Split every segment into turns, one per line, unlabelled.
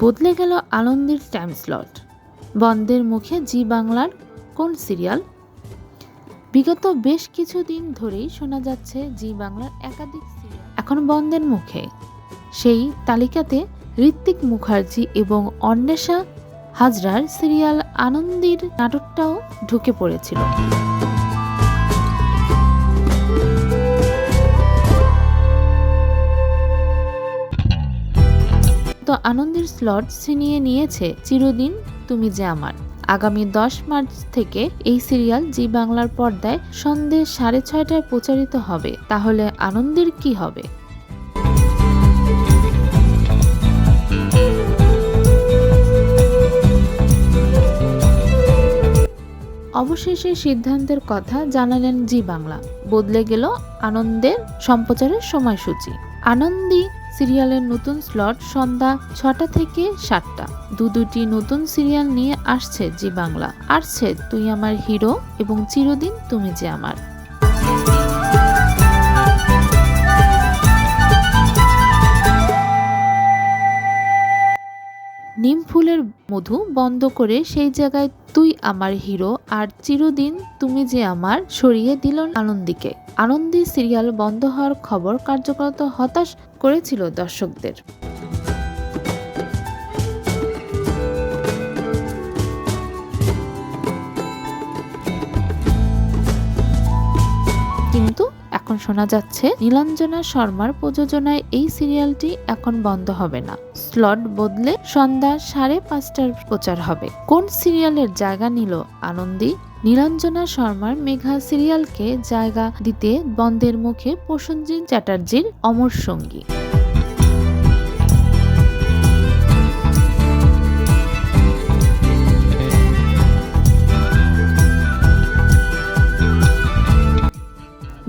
বদলে গেল আনন্দের টাইম স্লট। বন্ধের মুখে জি বাংলার কোন সিরিয়াল? বিগত বেশ কিছুদিন ধরেই শোনা যাচ্ছে জি বাংলার একাধিক সিরিয়াল। এখন বন্ধের মুখে। সেই তালিকাতে ঋত্বিক মুখার্জি এবং অন্বেষা হাজরার সিরিয়াল আনন্দের নাটকটাও ঢুকে পড়েছিল। তো স্লট ছিনিয়ে নিয়েছে। চিরদিন তুমি যে আমার। আগামী দশ মার্চ থেকে এই সিরিয়াল জি বাংলার পর্দায় সন্ধে সাড়ে ছয়টায় প্রচারিত হবে। তাহলে আনন্দের কি হবে? অবশেষে সিদ্ধান্তের কথা জানালেন জি বাংলা। বদলে গেল আনন্দের সম্প্রচারের সময়সূচি। আনন্দী সিরিয়ালের নতুন স্লট সন্ধ্যা ছটা থেকে সাতটা। দু দুটি নতুন সিরিয়াল নিয়ে আসছে জি বাংলা। আসছে তুই আমার হিরো এবং চিরদিন তুমি যে আমার। নিম ফুলের মধু বন্ধ করে সেই জায়গায় তুই আমার হিরো, আর চিরদিন তুমি যে আমার সরিয়ে দিল আনন্দীকে। আনন্দী সিরিয়াল বন্ধ হওয়ার খবর কার্যকরত হতাশ করেছিল দর্শকদের। এখন শোনা যাচ্ছে, নীলাঞ্জনা শর্মার প্রযোজনায় এই সিরিয়ালটি এখন বন্ধ হবে না। স্লট বদলে সন্ধ্যা সাড়ে পাঁচটার প্রচার হবে। কোন সিরিয়ালের জায়গা নিল আনন্দি? নীলাঞ্জনা শর্মার মেঘা সিরিয়ালকে জায়গা দিতে বন্ধের মুখে প্রসেনজিৎ চ্যাটার্জির অমর সঙ্গী।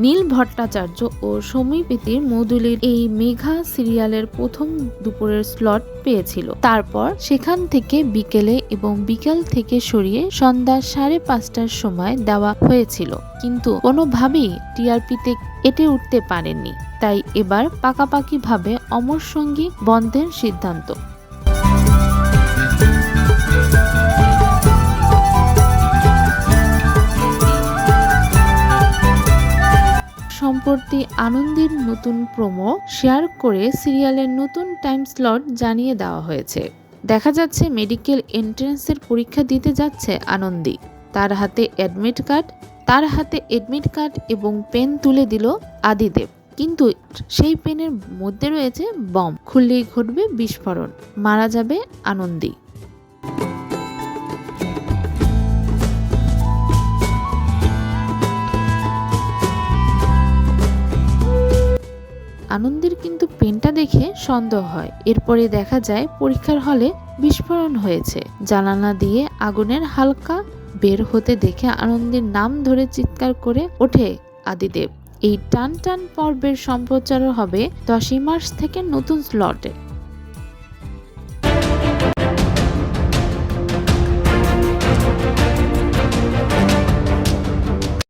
নীল ভট্টাচার্য ও সমীপীতির মধুলির এই মেঘা সিরিয়ালের প্রথম দুপুরের স্লট পেয়েছিল। তারপর সেখান থেকে বিকেলে এবং বিকেল থেকে সরিয়ে সন্ধ্যা সাড়ে পাঁচটার সময় দেওয়া হয়েছিল। কিন্তু কোনোভাবেই টিআরপিতে এটে উঠতে পারেননি। তাই এবার পাকাপাকিভাবে অমর সঙ্গী বন্ধের সিদ্ধান্ত। আনন্দের নতুন প্রোমো শেয়ার করে সিরিয়ালের নতুন টাইম স্লট জানিয়ে দেওয়া হয়েছে। দেখা যাচ্ছে মেডিকেল এন্ট্রান্সের পরীক্ষা দিতে যাচ্ছে আনন্দী। তার হাতে অ্যাডমিট কার্ড, তার হাতে অ্যাডমিট কার্ড এবং পেন তুলে দিল আদিদেব। কিন্তু সেই পেনের মধ্যে রয়েছে বম। খুললেই ঘটবে বিস্ফোরণ। মারা যাবে আনন্দী। আনন্দের কিন্তু পেনটা দেখে সন্দেহ হয়। এরপরে দেখা যায় পরীক্ষার হলে বিস্ফোরণ হয়েছে। জানালা দিয়ে আগুনের হালকা বের হতে দেখে আনন্দের নাম ধরে চিৎকার করে ওঠে আদিদেব। এই টান টান পর্বের সম্প্রচার হবে দশই মার্চ থেকে নতুন স্লটে